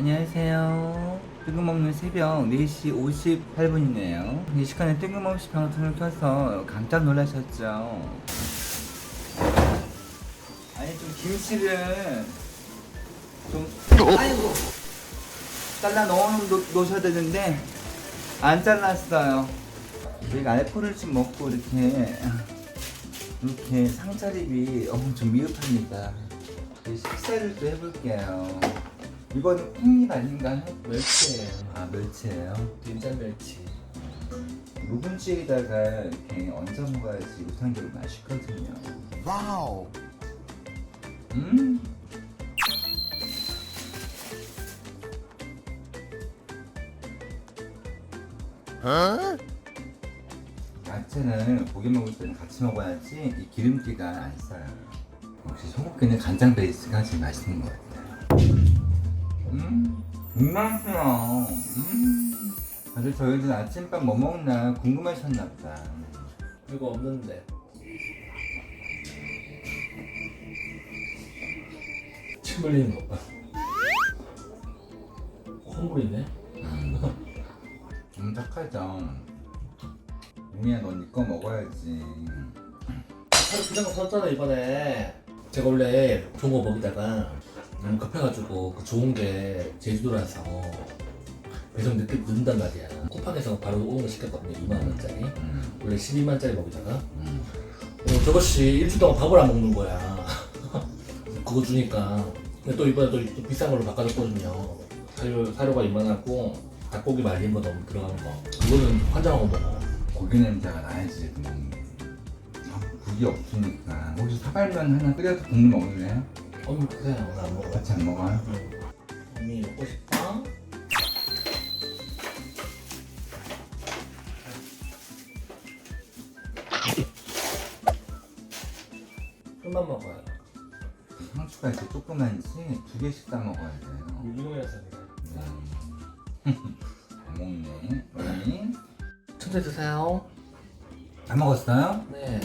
안녕하세요. 뜬금없는 새벽 4시 58분이네요. 이 시간에 뜬금없이 방송을 켜서 깜짝 놀라셨죠? 아니 좀 김치를 좀 아이고 잘라 넣어 놓- 놓으셔야 되는데 안 잘랐어요. 저희가 알코올을 좀 먹고 이렇게 이렇게 상차림이 어머 좀 미흡합니다. 식사를 또 해볼게요. 이거는 콩잎 아닌가요? 멸치예요. 아 멸치예요. 된장 멸치. 묵은지에다가 이렇게 얹어 먹어야지 우상적으로 맛있거든요. 와우. 음. 어? 야채는 고기 먹을 때는 같이 먹어야지 이 기름기가 안 써요. 역시 소고기는 간장 베이스가 제일 맛있는 것 같아요. 음, 맛있어요. 음. 다들 저희들 아침밥 뭐 먹나 궁금하셨나 보다. 이거 없는데. 침 흘리는 것 봐. 콧물이네. 음, 착하죠. 용이야, 너니거 먹어야지. 하루 비싼 거 샀잖아 이번에. 제가 원래 좋은 거 먹이다가 너무 급해가지고 그 좋은 게 제주도라서 배송 늦게 늦는단 말이야. 쿠팡에서 바로 오는 거 시켰거든요. 2만 원짜리. 음, 원래 12만 짜리 먹이다가 음. 어, 저것이 일주일 동안 밥을 안 먹는 거야. 그거 주니까. 근데 또 이번에 또, 또 비싼 걸로 바꿔줬거든요. 사료, 사료가 이만하고 닭고기 말린 거 너무 들어간 거. 그거는 환장하고 먹어. 고기 냄새가 나야지. 음. 아, 국이 없으니까. 혹시 사발면 하나 끓여서 국물 먹을래요? 언니 그래 오늘 안 먹어. 같이 안 먹어요? 응. 언니 먹고 싶다. 큰맘 먹어요. 상추가 이렇게 조그만지 두 개씩 싸 먹어야 돼요. 유기농이라서 그래. 음. 잘 먹네. 언니. 천천히 드세요. 다 먹었어요? 네.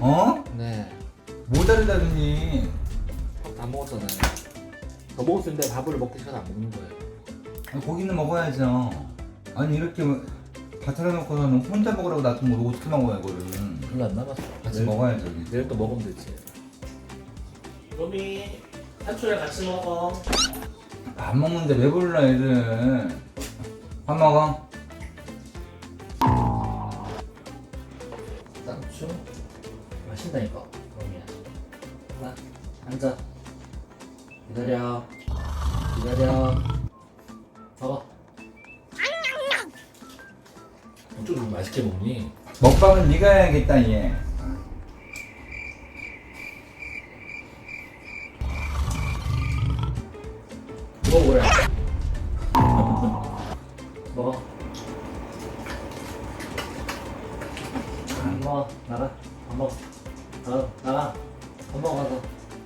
어? 네. 모자르다더니 다 먹었잖아요. 더 먹었는데 밥을 먹기 시간 안 먹는 거예요. 아, 고기는 먹어야죠. 아니 이렇게 다 차려놓고서는 혼자 먹으라고 놔둔 걸 어떻게 먹어요 이거를? 별로 안 남았어. 같이 먹어야죠. 여기. 내일 또 먹으면 되지. 로미, 사초랑 같이 먹어. 밥 먹는데 왜 불러 애들? 밥 먹어. 쌍추 맛있다니까. 로미야. 하나, 앉아. 기다려. 기다려. 봐봐. 어쩜 이렇게 맛있게 먹니? 먹방은 네가 해야겠다 얘. 먹어 그래. 먹어. 안 먹어. 나가. 안 먹어. 나가. 나가. 안 먹어 가서.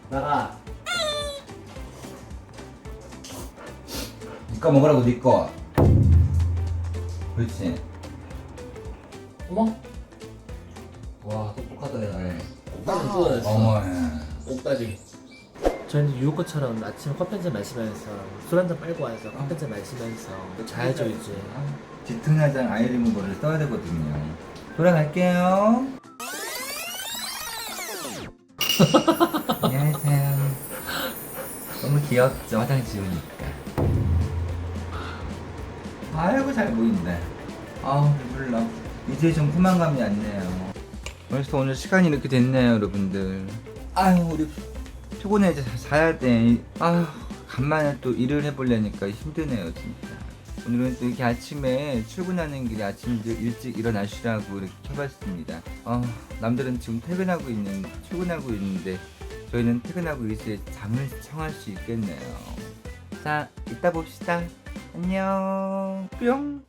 나가. 거 먹으라고 네 거. 그렇지. 어머. 와 똑똑하다 야. 꼭다리 뜯어냈어. 어머. 꼭다리. 저희는 유혹처럼 아침 커피 한잔 마시면서 술 한잔 빨고 와서 커피 한잔 마시면서 자야죠 이제. 뒤통야장 아이 리무버를 써야 되거든요. 돌아갈게요. 안녕하세요. 너무 귀엽죠 화장 지우니까. 아이고 잘 보인다. 아우 몰라. 이제 좀 포만감이 왔네요. 벌써 오늘 시간이 이렇게 됐네요 여러분들. 아유 우리 피곤해 이제 자야 돼. 아유 간만에 또 일을 해보려니까 힘드네요 진짜. 오늘은 또 이렇게 아침에 출근하는 길에 아침 일- 일찍 일어나시라고 이렇게 켜봤습니다. 아, 남들은 지금 퇴근하고 있는, 출근하고 있는데 저희는 퇴근하고 이제 잠을 청할 수 있겠네요. 자, 이따 봅시다. 안녕. 뿅.